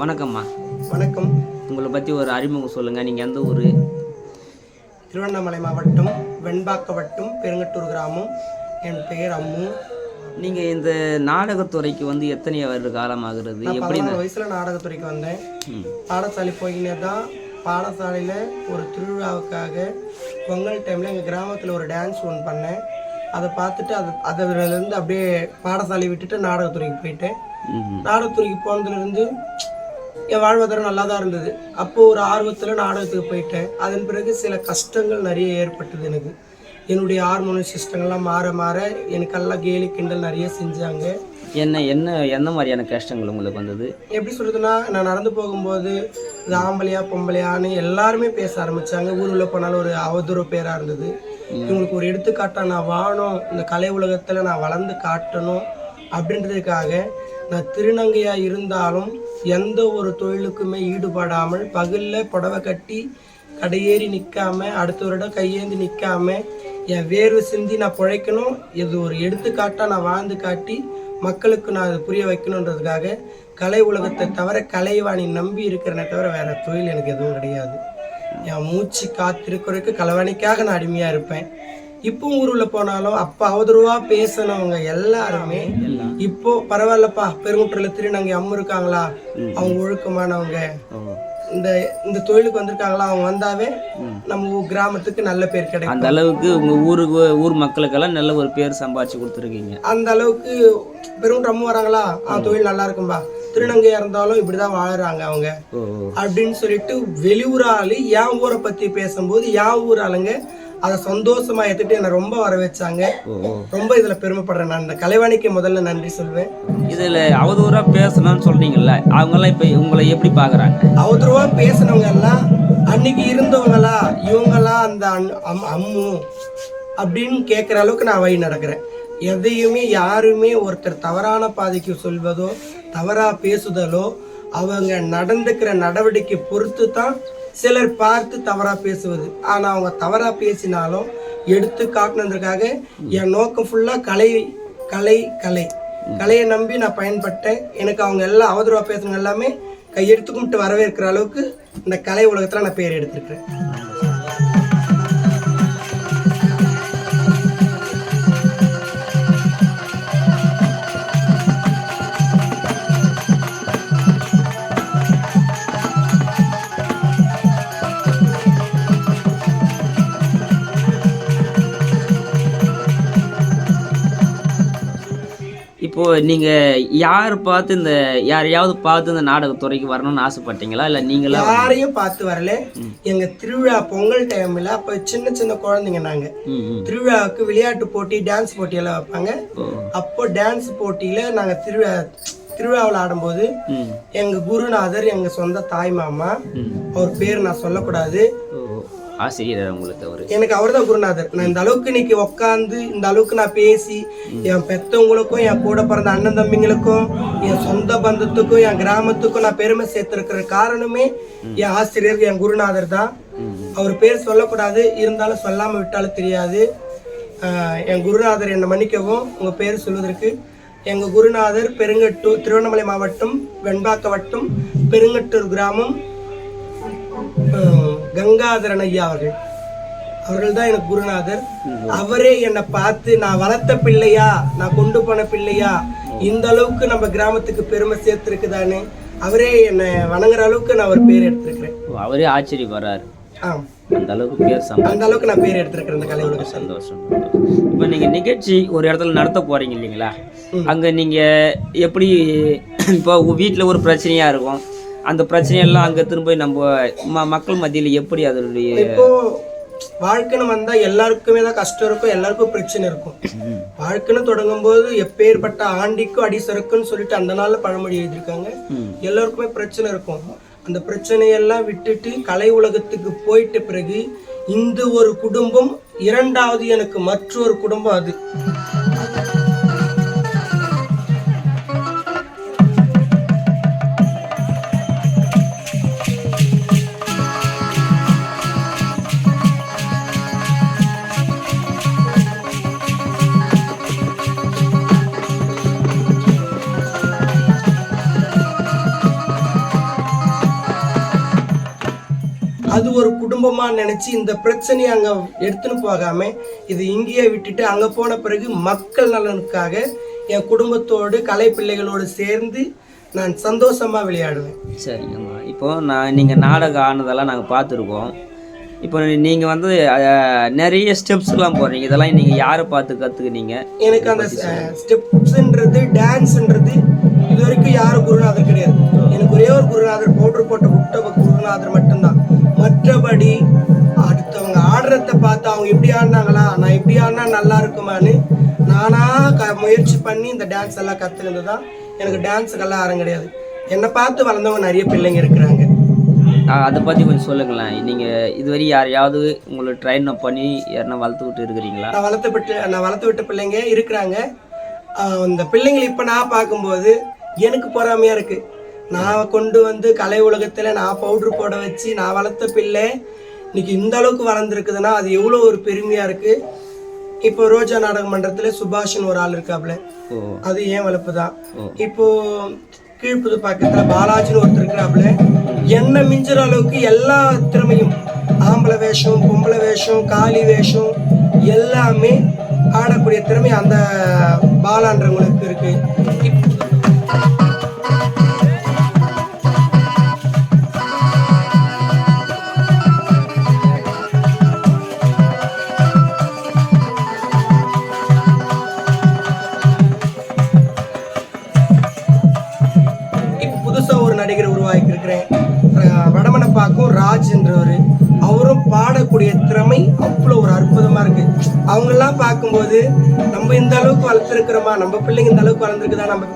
வணக்கம்மா. வணக்கம். உங்களை பற்றி ஒரு அறிமுகம் சொல்லுங்கள் நீங்கள் எந்த ஊர்? திருவண்ணாமலை மாவட்டம் வெண்பாக்க வட்டம் பெருங்கட்டூர் கிராமம். என் பெயர் அம்மு. நீங்கள் இந்த நாடகத்துறைக்கு வந்து எத்தனை வருட காலமாகிறது? எப்படி வயசுல நாடகத்துறைக்கு வந்தேன். பாடசாலை போயினே தான். பாடசாலையில் ஒரு திருவிழாவுக்காக பொங்கல் டைமில் எங்கள் கிராமத்தில் ஒரு டான்ஸ் ஒன்று பண்ணேன். அதை பார்த்துட்டு அது அதிலிருந்து அப்படியே பாடசாலையை விட்டுட்டு நாடகத்துறைக்கு போயிட்டேன். நாடகத்துறைக்கு போனதுலேருந்து என் வாழ்வாதாரம் நல்லா தான் இருந்தது. அப்போ ஒரு ஆர்வத்தில் நாடகத்துக்கு போயிட்டேன். அதன் பிறகு சில கஷ்டங்கள் நிறைய ஏற்பட்டது எனக்கு. என்னுடைய ஹார்மோனல் சிஸ்டங்கள்லாம் மாற மாற எனக்கெல்லாம் கேலி கிண்டல் நிறைய செஞ்சாங்க. என்ன என்ன எந்த மாதிரியான கஷ்டங்கள் உங்களுக்கு வந்தது? எப்படி சொல்றதுன்னா நான் நடந்து போகும்போது இது ஆம்பளையா பொம்பளையான்னு எல்லாருமே பேச ஆரம்பிச்சாங்க. ஊருக்குள்ள போனாலும் ஒரு அவதூறு பேரா இருந்தது. இவங்களுக்கு ஒரு எடுத்துக்காட்டா நான் வாழணும். இந்த கலை உலகத்துல நான் வளர்ந்து காட்டணும் அப்படின்றதுக்காக நான் திருநங்கையாக இருந்தாலும் எந்த ஒரு தொழிலுக்குமே ஈடுபடாமல் பகலில் புடவை கட்டி கடையேறி நிற்காம அடுத்தவரிடம் கையேந்தி நிற்காம என் வேர்வை சிந்தி நான் பிழைக்கணும் இது ஒரு எடுத்துக்காட்டாக நான் வாழ்ந்து காட்டி மக்களுக்கு நான் அதை புரிய வைக்கணுன்றதுக்காக கலை உலகத்தை தவிர கலைவாணி நம்பி இருக்கிறனே தவிர வேற தொழில் எனக்கு எதுவும் கிடையாது. என் மூச்சு காத்திருக்கிறதுக்கு கலைவாணிக்காக நான் அடிமையாக இருப்பேன். இப்போ ஊருல போனாலும் அப்ப அவதூறுவா பேசினவங்க எல்லாருமே இப்போ பரவாயில்லப்பா பெருங்குற்றல திருநங்கை அம்மு இருக்காங்களா? அவங்க ஒழுக்கமானவங்க. இந்த இந்த தொழிலுக்கு வந்திருக்காங்களா? அவங்க வந்தாவே நம்ம கிராமத்துக்கு நல்ல பேர் கிடைக்கும். அந்த அளவுக்கு உங்கள் ஊருக்கு ஊர் மக்களுக்கெல்லாம் நல்ல ஒரு பேர் சம்பாதிச்சு கொடுத்துருக்கீங்க. அந்த அளவுக்கு பெருங்குன்ற அம்மு வராங்களா? ஆ தொழில் நல்லா இருக்கும்பா. திருநங்கையா இருந்தாலும் இப்படிதான் வாழுறாங்க அவங்க. அப்படின்னு சொல்லிட்டு வெளியூர் ஆளு என் ஊரை பத்தி பேசும்போது என் ஊர் ஆளுங்க அதை சந்தோஷமா ஏத்துட்டு என்னை ரொம்ப வர வச்சாங்க ரொம்ப இதுல பெருமைப்படுறேன். நான் இந்த கலைவாணிக்கு முதல்ல நன்றி சொல்வேன். இதில் அவதூறாக பேசணும்னு சொல்றீங்கல்ல அவங்கெல்லாம் இப்போ உங்களை எப்படி பார்க்குறாங்க அவதூறுவா பேசினவங்க எல்லாம் அன்னைக்கு இருந்தவங்களா இவங்களா அந்த அம்மு அப்படின்னு கேட்குற அளவுக்கு நான் வழி நடக்கிறேன். எதையுமே யாருமே ஒருத்தர் தவறான பாதைக்கு சொல்வதோ தவறா பேசுதலோ அவங்க நடந்துக்கிற நடவடிக்கை பொறுத்து தான் சிலர் பார்த்து தவறாக பேசுவது. ஆனால் அவங்க தவறாக பேசினாலும் எடுத்து காட்டணுன்றதுக்காக என் நோக்கம் ஃபுல்லாக கலை கலை கலை. கலையை நம்பி நான் பயன்பட்டேன். எனக்கு அவங்க எல்லாம் அவதூறாக பேசுனவங்க எல்லாமே கையெடுத்து கும்பிட்டு வரவேற்கிற அளவுக்கு இந்த கலை உலகத்தில் நான் பேர் எடுத்திருக்கிறேன். இப்போ நீங்கள் யார் பார்த்து இந்த யாரையாவது பார்த்து இந்த நாடகத்துறைக்கு வரணும்னு ஆசைப்பட்டீங்களா? இல்லை நீங்களா யாரையும் பார்த்து வரல. எங்க திருவிழா பொங்கல் டைம்ல அப்ப சின்ன சின்ன குழந்தைங்க நாங்க. ம் ம். திருவிழாவுக்கு விளையாட்டு போட்டி டான்ஸ் போட்டி எல்லாம் வைப்பாங்க. அப்போ டான்ஸ் போட்டியில நாங்க திருவிழா திருவிழாவில் ஆடும்போது எங்க குருநாதர் எங்க சொந்த தாய் மாமா அவர் பேர் நான் சொல்லக்கூடாது. ஆசிரியர் உங்களுக்கு அவர் எனக்கு அவர்தான் குருநாதர். நான் இந்த அளவுக்கு இன்னைக்கு உட்காந்து இந்த அளவுக்கு நான் பேசி என் பெத்தவங்களுக்கும் என் கூட பிறந்த அண்ணன் தம்பிங்களுக்கும் என் சொந்த பந்தத்துக்கும் என் கிராமத்துக்கும் நான் பெருமை சேர்த்திருக்கிற காரணமே என் ஆசிரியர் என் குருநாதர் தான். அவர் பேர் சொல்லக்கூடாது இருந்தாலும் சொல்லாம விட்டாலும் தெரியாது. என் குருநாதர் என்னை மன்னிக்கவும் உங்க பேர் சொல்வதற்கு. எங்க குருநாதர் பெருங்கட்டூர் திருவண்ணாமலை மாவட்டம் வெண்பாக்க வட்டம் பெருங்கட்டூர் கிராமம் கங்காதரன் ஐயா அவர்கள். அவர்கள் தான் எனக்கு குருநாதர். அவரே என்னை பார்த்து நான் வளர்த்த பிள்ளையா நான் கொண்டு போன பிள்ளையா இந்த அளவுக்கு நம்ம கிராமத்துக்கு பெருமை சேர்த்துருக்குதான்னு அவரே என்னை வணங்குற அளவுக்கு நான் ஒரு பேர் எடுத்திருக்கிறேன். அவரே ஆச்சரியப்படுறாரு ஆம். அந்த அளவுக்கு பேர் அந்த அளவுக்கு நான் பேர் எடுத்திருக்கிறேன் இந்த கலை உலகத்தில் சந்தோஷம் இப்போ நீங்கள் நிகழ்ச்சி ஒரு இடத்துல நடத்த போறீங்க இல்லைங்களா? அங்கே நீங்கள் எப்படி இப்போ வீட்டில் ஒரு பிரச்சனையாக இருக்கும். அந்த பிரச்சனையெல்லாம் அங்கே திரும்ப நம்ம ம மக்கள் மத்தியில் எப்படி அதனுடைய இப்போ வாழ்க்கைன்னு வந்தா எல்லாருக்குமே தான் கஷ்டம் இருக்கும் எல்லாருக்கும் பிரச்சனை இருக்கும். வாழ்க்கைன்னு தொடங்கும் போது எப்பேற்பட்ட ஆண்டிக்கும் அடி சறுக்குன்னு சொல்லிட்டு அந்த நாள்ல பழமொழி எழுதியிருக்காங்க. எல்லாருக்குமே பிரச்சனை இருக்கும். அந்த பிரச்சனையெல்லாம் விட்டுட்டு கலை உலகத்துக்கு போயிட்ட பிறகு இந்த ஒரு குடும்பம் இரண்டாவது எனக்கு மற்றொரு குடும்பம் அது. அது ஒரு குடும்பமா நினைச்சு இந்த பிரச்சனையை அங்க எடுத்துன்னு போகாம இது இங்கேயே விட்டுட்டு அங்க போன பிறகு மக்கள் நலனுக்காக என் குடும்பத்தோடு கலை பிள்ளைகளோடு சேர்ந்து நான் சந்தோஷமா விளையாடுவேன். சரிங்கம்மா. இப்போ நான் நீங்கள் நாடகம் ஆனதெல்லாம் நாங்கள் பார்த்துருக்கோம். இப்போ நீங்கள் வந்து நிறைய ஸ்டெப்ஸ்லாம் போடுறீங்க. இதெல்லாம் நீங்கள் யாரை பார்த்து கற்றுக்குனீங்க எனக்கு அந்த ஸ்டெப்ஸ்ன்றது டான்ஸ்ன்றது இது வரைக்கும் யாரும் குருநாதர் கிடையாது. எனக்கு ஒரே ஒரு குருநாதர் பவுடர் போட்ட விட்ட குருநாதர் மட்டும்தான் மற்றபடி அடுத்தவங்க ஆடுறத பார்த்து அவங்க இப்படி ஆடினாங்களா? நான் இப்படி ஆடினா நல்லா இருக்குமான்னு நானா க முயற்சி பண்ணி இந்த டான்ஸ் எல்லாம் கற்றுக்கிறது தான் எனக்கு டான்ஸுக்கெல்லாம் ஆரம் கிடையாது. என்னை பார்த்து வளர்ந்தவங்க நிறைய பிள்ளைங்க இருக்கிறாங்க. அதை பற்றி கொஞ்சம் சொல்லுங்களேன். நீங்கள் இதுவரை யாரையாவது உங்களை ட்ரெயின் பண்ணி யாருன்னா வளர்த்து விட்டு இருக்கிறீங்களா? நான் வளர்த்து விட்டு நான் வளர்த்து விட்ட பிள்ளைங்க இருக்கிறாங்க. அந்த பிள்ளைங்களை இப்போ நான் பார்க்கும்போது எனக்கு பொறாமையாக இருக்குது நான் கொண்டு வந்து கலை உலகத்தில் நான் பவுட்ரு போட வச்சு நான் வளர்த்த பிள்ளை. இன்னைக்கு இந்த அளவுக்கு வளர்ந்துருக்குதுன்னா அது எவ்வளோ ஒரு பெருமையாக இருக்குது இப்போ ரோஜா நாடக மன்றத்தில் சுபாஷ்னு ஒரு ஆள் இருக்காப்புல. ஓ. அது ஏன் வளர்ப்பு தான் இப்போ கீழ்ப்புது பக்கத்துல பாலாஜின்னு ஒருத்தர் இருக்கிறாப்புல என்ன மிஞ்சுற அளவுக்கு எல்லா திறமையும் ஆம்பளை வேஷம் பொம்பளை வேஷம் காளி வேஷம் எல்லாமே ஆடக்கூடிய திறமை அந்த பாலான்றவங்களுக்கு இருக்கு. பாடக்கூடிய திறமை அவ்வளோ ஒரு அற்புதமாக இருக்கு. அவங்கெல்லாம் பார்க்கும்போது நம்ம இந்த அளவுக்கு வளர்த்துருக்குறோமா? நம்ம பிள்ளைங்க இந்த அளவுக்கு வளர்ந்துருக்குதா? நம்ம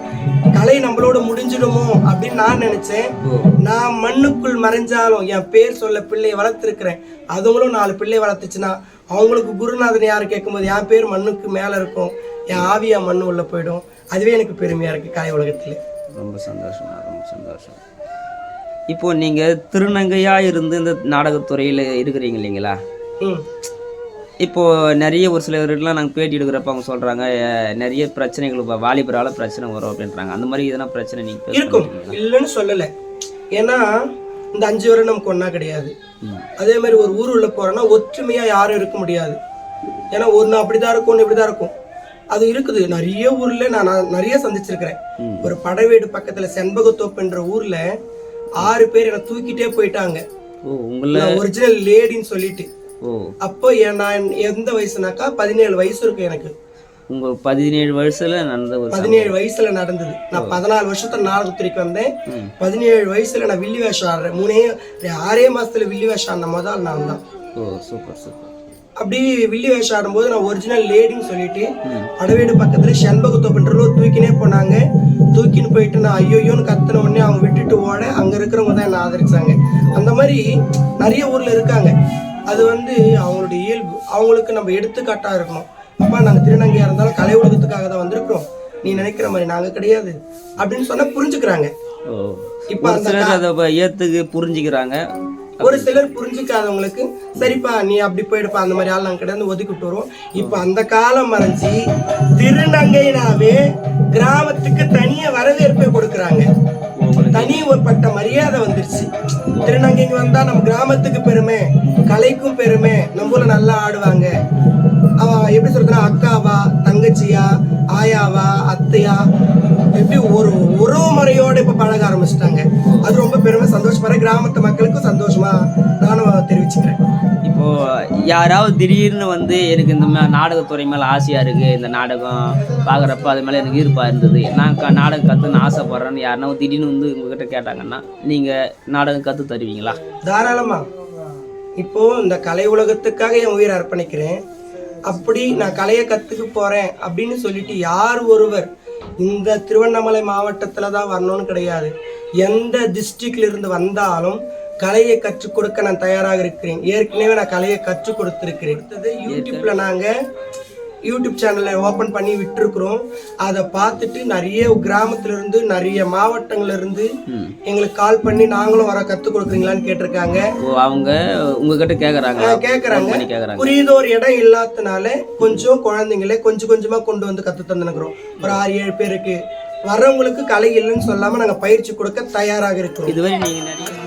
கலை நம்மளோட முடிஞ்சிடுமோ அப்படின்னு நான் நினைச்சேன். நான் மண்ணுக்குள் மறைஞ்சாலும் என் பேர் சொல்ல பிள்ளையை வளர்த்துருக்கிறேன். அதுங்களும் நாலு பிள்ளை வளர்த்துச்சுன்னா அவங்களுக்கு குருநாதன் யார் கேட்கும்போது என் பேர் மண்ணுக்கு மேலே இருக்கும். என் ஆவியா மண்ணு உள்ள போயிடும். அதுவே எனக்கு பெருமையாக இருக்குது கலை உலகத்தில். ரொம்ப சந்தோஷம் ரொம்ப சந்தோஷம். இப்போ நீங்கள் திருநங்கையாக இருந்து இந்த நாடகத்துறையில் இருக்கிறீங்க இல்லைங்களா? ம். இப்போ நிறைய ஒரு சிலர்லாம் நாங்கள் பேட்டி எடுக்கிறப்ப அவங்க சொல்கிறாங்க நிறைய பிரச்சனைகள் இப்போ வாலிபரால் பிரச்சனை வரும் அப்படின்றாங்க. அந்த மாதிரி எதனா பிரச்சனை நீங்கள் இருக்கும். இல்லைன்னு சொல்லலை. ஏன்னா இந்த அஞ்சு வரை நமக்கு ஒன்றா கிடையாது. அதே மாதிரி ஒரு ஊர் உள்ள போறோம்னா ஒற்றுமையா யாரும் இருக்க முடியாது. ஏன்னா ஒன்று அப்படிதான் இருக்கும் ஒன்று இப்படிதான் இருக்கும். அது இருக்குது. நிறைய ஊர்ல நான் நிறைய சந்திச்சிருக்கிறேன். ஒரு படைவேடு பக்கத்துல செண்பகத்தோப்புன்ற ஊர்ல ஆறு பேர் என்னை தூக்கிட்டே போயிட்டாங்க. ஒரிஜினல் லேடின்னு சொல்லிட்டு. அப்போ நான் எந்த வயசுனாக்கா பதினேழு வயசு இருக்கும் எனக்கு. உங்கள் பதினேழு வயசுல நடந்த ஒரு பதினேழு வயசுல நடந்தது. நான் பதினாலு வருஷத்துல நாடகத்துறைக்கு வந்தேன். பதினேழு வயசுல நான் வில்லி வேஷம் ஆடுறேன். மூணே ஆறே மாசத்துல வில்லி வேஷம் ஆடின முதல் நான் தான் ஓ சூப்பர் சூப்பர். அப்படி வில்லி வேஷம் ஆடும்போது நான் ஒரிஜினல் லேடின்னு சொல்லிட்டு படவேடு பக்கத்துல செண்பகத்தோப்புன்ற தூக்கினே போனாங்க. தூக்கின்னு போயிட்டு நான் ஐயோயோன்னு கத்துன உடனே அவங்க விட்டுட்டு ஓட அங்க இருக்கிறவங்க தான் என்ன ஆதரிச்சாங்க. அந்த மாதிரி நிறைய ஊர்ல இருக்காங்க. அது வந்து அவங்களுடைய இயல்பு. அவங்களுக்கு நம்ம எடுத்துக்காட்டா இருக்கணும். அப்பா நாங்க திருநங்கையா இருந்தாலும் கலை உலகத்துக்காக தான் வந்திருக்கிறோம். நீ நினைக்கிற மாதிரி நாங்க கிடையாது. அப்படின்னு சொன்னா புரிஞ்சுக்கிறாங்க. இப்ப அதை ஏத்துக்கு புரிஞ்சுக்கிறாங்க. ஒரு சிலர் புரிஞ்சுக்காதவங்களுக்கு சரிப்பா நீ அப்படி போயிடுப்பா அந்த மாதிரி ஆள் நாங்கள் கிடையாது ஒதுக்கிட்டு வருவோம். இப்போ அந்த காலம் மறைஞ்சி திருநங்கைனாவே கிராமத்துக்கு தனியாக வரவேற்பை கொடுக்குறாங்க. தனி ஒரு பட்ட மரியாதை வந்துருச்சு. திருநங்கைக்கு வந்தா நம்ம கிராமத்துக்கு பெருமை கலைக்கும் பெருமை நம்மள நல்லா ஆடுவாங்க. அவ எப்படி சொல்றதுன்னா அக்காவா தங்கச்சியா ஆயாவா அத்தையா? எப்படி ஒரு உறவு முறையோட இப்ப பழக ஆரம்பிச்சிட்டாங்க. அது ரொம்ப பெருமை சந்தோஷப்படுற கிராமத்து மக்களுக்கும் சந்தோஷமா நானும் தெரிவிச்சுக்கிறேன். இப்போ யாராவது திடீர்னு வந்து எனக்கு இந்த நாடகத்துறை மேலே ஆசையாக இருக்குது இந்த நாடகம் பார்க்குறப்ப அது மேலே எனக்கு ஈர்ப்பாக இருந்தது. நான் க நாடகம் கற்றுன்னு ஆசைப்பட்றேன்னு யாருன்னா திடீர்னு வந்து உங்ககிட்ட கேட்டாங்கன்னா நீங்கள் நாடகம் கற்று தருவீங்களா? தாராளமா. இப்போ இந்த கலை உலகத்துக்காக என் உயிரை அர்ப்பணிக்கிறேன். அப்படி நான் கலையை கத்துக்க போறேன் அப்படின்னு சொல்லிட்டு யார் ஒருவர் இந்த திருவண்ணாமலை மாவட்டத்துல தான் வரணும்னு கிடையாது. எந்த டிஸ்ட்ரிக்ட்ல இருந்து வந்தாலும் கலையை கற்றுக் கொடுக்க நான் தயாராக இருக்கிறேன். ஏற்கனவே நான் கலையை கற்றுக் கொடுத்திருக்கிறேன். அடுத்தது யூடியூப்ல நாங்க யூடியூப் சேனலை ஓப்பன் பண்ணி விட்டுருக்குறோம். அதை பார்த்துட்டு நிறைய கிராமத்துல இருந்து நிறைய மாவட்டங்கள்ல இருந்து ம். எங்களுக்கு கால் பண்ணி நாங்களும் வர கற்றுக் கொடுக்குறீங்களான்னு கேட்டிருக்காங்க. அவங்க உங்ககிட்ட கேட்குறாங்க கேட்குறாங்க கேட்குறாங்க புரியுதோர் இடம் இல்லாதனால கொஞ்சம் குழந்தைங்களே கொஞ்சம் கொஞ்சமா கொண்டு வந்து கத்து தந்துனுக்குறோம். ஒரு ஆறு ஏழு பேருக்கு. வர்றவங்களுக்கு கலை இல்லைன்னு சொல்லாம நாங்க பயிற்சி கொடுக்க தயாராக இருக்கிறோம். இதுவரை நீங்கள் நிறைய